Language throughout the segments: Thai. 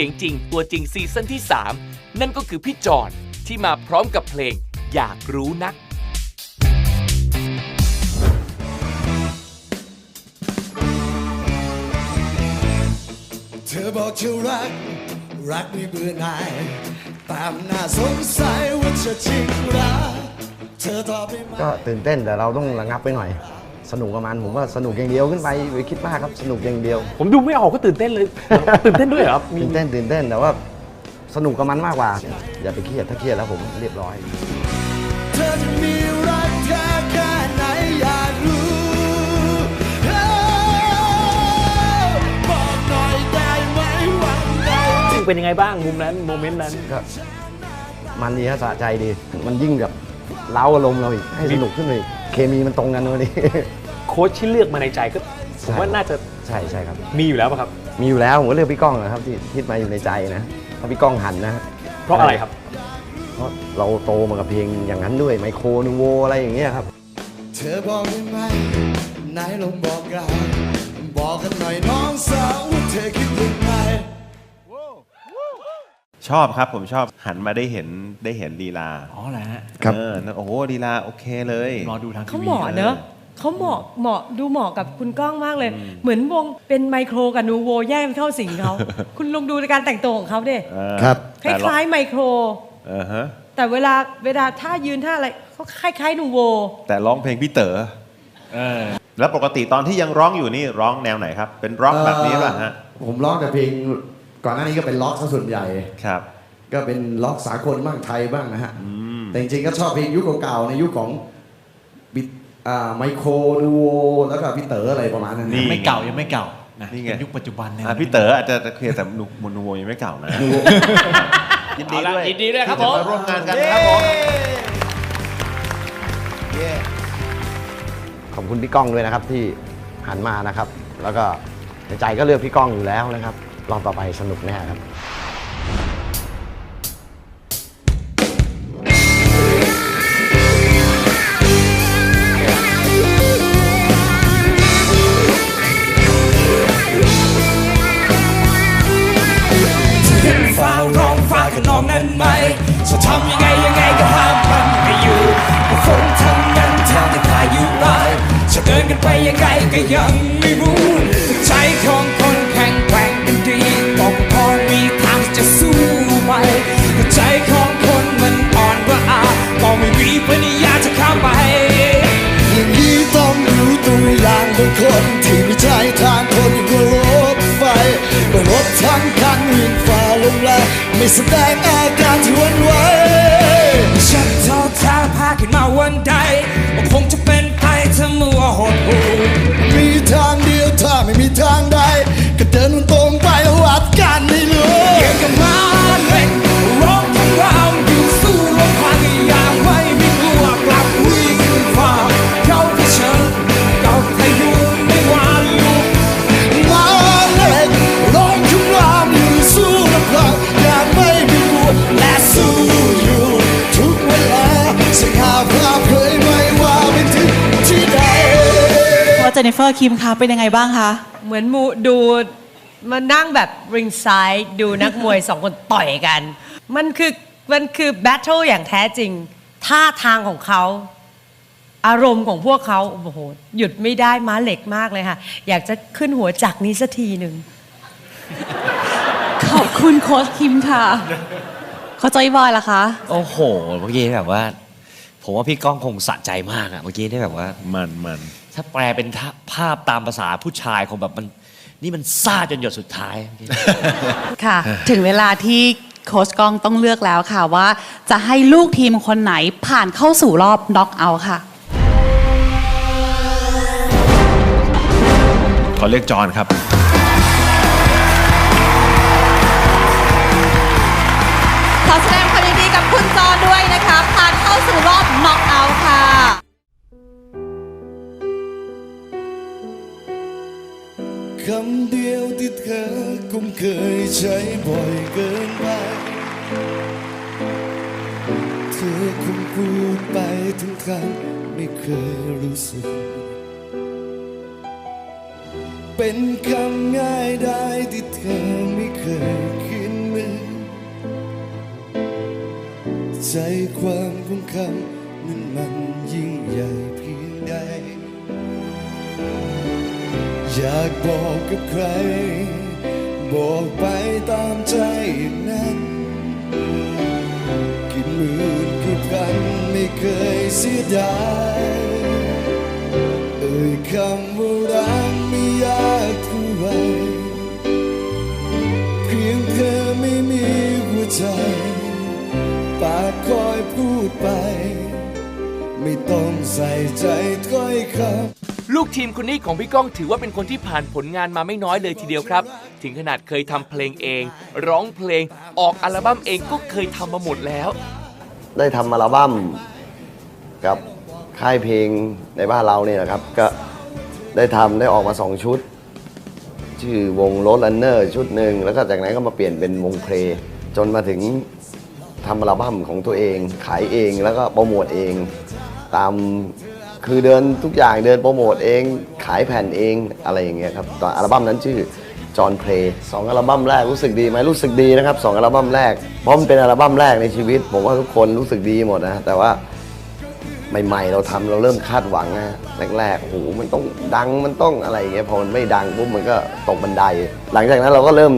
สียงจริงตัวจริงซีซั่นที่ 3 นั่นก็คือพี่จอนที่มาพร้อมกับเพลงอยากรู้นักเธอบอกเธอรัก รักไม่เบื่อหน่ายตามน่าสงสัยว่าจะจริงรักเธอตอบได้ไหมก็ตื่นเต้นแต่เราต้องระงับไปหน่อย สนุกประมาณผมว่าสนุกอย่างเดียวขึ้นไปไปคิดมากครับสนุกอย่างเดียว ผมดูไม่ออกก็ตื่นเต้นเลย ตื่นเต้นด้วยเหรอครับมีตื่นเต้นตื่นเต้นแต่ว่าสนุกกับมันมากกว่า อย่าไปเครียดถ้าเครียดแล้วผมเรียบร้อย เธอจะมีรักแท้แค่ไหนอยากรู้เอ้าบอกหน่อยได้ไหมวันใดเป็นยังไงบ้างมุมนั้นโมเมนต์นั้น ก็มันดีฮะสะใจดี มันยิ่งแบบเล้าอารมณ์เราอีกให้สนุกขึ้นไปอีกเคมีมันตรงกันวันนี้ โค้ชที่เลือกมาในใจก็ผมว่าน่าจะใช่ใช่ครับ มีอยู่แล้วป่ะครับ มีอยู่แล้วผมก็เลือกพี่ก้องนะครับที่คิดมาอยู่ในใจนะถ้าพี่ก้องหันนะ เพราะอะไรครับ เพราะเราโตมากับเพลงอย่างนั้นด้วยไมโครนูโวอะไรอย่างเงี้ยครับ เธอบอกได้ไหมไหนลองบอกกันบอกกันหน่อยน้องสาวว่าเธอคิดยังไงชอบครับผมชอบหันมาได้เห็นได้เห็นลีลา อ๋อเหรอฮะครับเออนั่นโอ้โหลีลาโอเคเลย รอดูทางทีเขาวีเหมาะเนอะ เขาเหมาะเหมาะดูเหมาะกับคุณก้องมากเลย เหมือนวงเป็นไมโครกับนูโวแยกกันเข้าสิงเขาคุณลองดูในการแต่งตัวของเขาดิเออครับคล้ายๆไมโครเออฮะแต่เวลาเวลาท่ายืนท่าอะไรเขาคล้ายๆนูโว แต่ร้องเพลงพี่เต๋อเออแล้วปกติตอนที่ยังร้องอยู่นี่ร้องแนวไหนครับ เป็นร็อกแบบนี้ป่ะฮะผมร้องแต่เพลงก่อนหน้านี้ก็เป็นล็อกซะส่วนใหญ่ครับ ก็เป็นล็อกสากลบ้างไทยบ้างนะฮะแต่จริงๆก็ชอบเพลงยุคเก่าๆในยุคของบิ อ่าไมโครนูโวแล้วก็พี่เต๋ออะไรประมาณนั้นนี่นะไม่เก่ายังไม่เก่านะนี่ไง เป็นยุคปัจจุบันเนี่ย อะพี่เต๋ออาจจะเคลียร์แต่นุมนูโวยังไม่เก่านะยินดีด้วยยินดีด้วยครับที่ผมจะมาร่วมงานกันครับผมขอบคุณพี่ก้องด้วยนะครับที่หันมานะครับ แล้วก็ในใจก็เลือกพี่ก้องอยู่แล้วนะครับรอบต่อไปสนุกแน่ครับ ไปยังไงก็ยังไม่รู้ใจของคนแข็งแกร่งกันดีบอกว่าพอมีทางจะสู้ไปแต่ใจของคนมันอ่อนกว่าอาก็ไม่มีปัญญาจะข้ามไปอย่างนี้ต้องรู้ตัวอย่างบางคนที่ไม่ใช่ทางคนอย่างรถไฟก็รถทั้งคันวิ่งฝ่าลมแรงไม่แสดงอาการที่วันไหวฉันท้อแท้พาขึ้นมาวันใด ว่าเจนนิเฟอร์คิมคะเป็นยังไงบ้างคะ เหมือนมูดูมานั่งแบบริงไซด์ดูนักมวยสองคนต่อยกัน มันคือมันคือแบทเทิลอย่างแท้จริง ท่าทางของเขา อารมณ์ของพวกเขาโอ้โหหยุดไม่ได้ม้าเหล็กมากเลยค่ะ อยากจะขึ้นหัวจักรนี้สักทีหนึ่งขอบคุณโค้ชคิมค่ะโค้ชจอยบอยล่ะคะ โอ้โห เมื่อกี้แบบว่า ผมว่าพี่ก้องคงสะใจมากอะเมื่อกี้ได้แบบว่ามันมัน ถ้าแปลเป็นท่าภาพตามภาษาผู้ชายคงแบบมัน นี่มันซ่าจนหยดสุดท้ายเมื่อกี้ค่ะ ถึงเวลาที่โค้ชกองต้องเลือกแล้วค่ะว่า จะให้ลูกทีมคนไหนผ่านเข้าสู่รอบน็อกเอาท์ค่ะ ขอเรียกจอห์นครับ ขอแสดงความยินดีกับคุณจอด้วยนะคะ ผ่านเข้าสู่รอบน็อกเอาท์ค่ะ คำเดียวที่เธอคงเคยใช้บ่อยเกินไป เธอคงพูดไปทั้งครั้งไม่เคยรู้สึก เป็นคำง่ายได้ที่เธอไม่เคยคิดนึกใจความของคำนั้นมันยิ่งใหญ่เพียงใด อยากบอกกับใคร บอกไปตามใจนั้นกี่หมื่นกี่พันไม่เคยเสียดายเอ่ยคำว่ารักไม่ยากเท่าไรเพียงเธอไม่มีหัวใจ ปากคอยพูดไป ไม่ต้องใส่ใจถ้อยคำ ลูกทีมคนนี้ของพี่ก้องถือว่าเป็นคนที่ผ่านผลงานมาไม่น้อยเลยทีเดียวครับ ถึงขนาดเคยทำเพลงเอง ร้องเพลงออกอัลบั้มเองก็เคยทำมาหมดแล้ว ได้ทำอัลบั้มกับค่ายเพลงในบ้านเราเนี่ยนะครับ ก็ได้ทำได้ออกมาสองชุด ชื่อวงโรด r ันเนอร์ชุดหนึ่งแล้วก็จากนั้นก็มาเปลี่ยนเป็นวงเพลงจนมาถึงทำอัลบั้มของตัวเองขายเองแล้วก็โปรโมทเองตาม คือเดินทุกอย่างเดินโปรโมทเองขายแผ่นเองอะไรอย่างเงี้ยครับตอนอัลบั้มนั้นชื่อจอห์นเพลย์สองอัลบั้มแรกรู้สึกดีไหมรู้สึกดีนะครับสองอัลบั้มแรกเพราะมันเป็นอัลบั้มแรกในชีวิต ผมว่าทุกคนรู้สึกดีหมดนะแต่ว่าใหม่ๆ เราทำเราเริ่มคาดหวังนะแรกๆโอ้โหมันต้องดังมันต้องอะไรอย่างเงี้ยพอมันไม่ดังปุ๊บมันก็ตกบันได หลังจากนั้นเราก็เริ่ม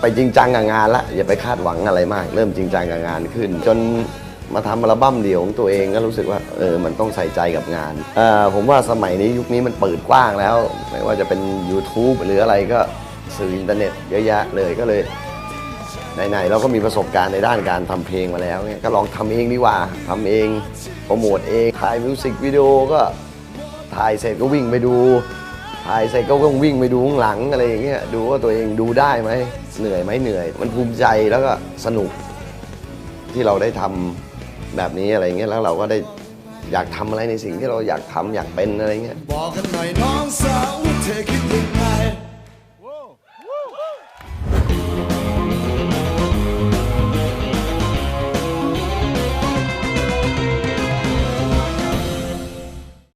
ไปจริงจังกับงานละอย่าไปคาดหวังอะไรมาก เริ่มจริงจังกับงานขึ้น จน มาทำอัลบั้มเดี่ยวของตัวเองก็รู้สึกว่าเออมันต้องใส่ใจกับงานเออผมว่าสมัยนี้ยุคนี้มันเปิดกว้างแล้ว ไม่ว่าจะเป็น YouTube หรืออะไรก็สื่ออินเทอร์เน็ตเยอะแยะเลยก็เลยไหนๆเราก็มีประสบการณ์ในด้านการทำเพลงมาแล้วเนี่ยก็ลองทำเองดีกว่าทำเองโปรโมทเองถ่ายมิวสิกวิดีโอก็ ถ่ายเสร็จก็วิ่งไปดู ถ่ายเสร็จก็ต้องวิ่งไปดูข้างหลังอะไรอย่างเงี้ย ดูว่าตัวเองดูได้ไหม เหนื่อยไหมเหนื่อย มันภูมิใจแล้วก็สนุกที่เราได้ทำ แบบนี้อะไรเงี้ยแล้วเราก็ได้อยากทำอะไรในสิ่งที่เราอยากทำอยากเป็นอะไรเงี้ย บอกกันหน่อยน้องสาวว่าเธอคิดยังไง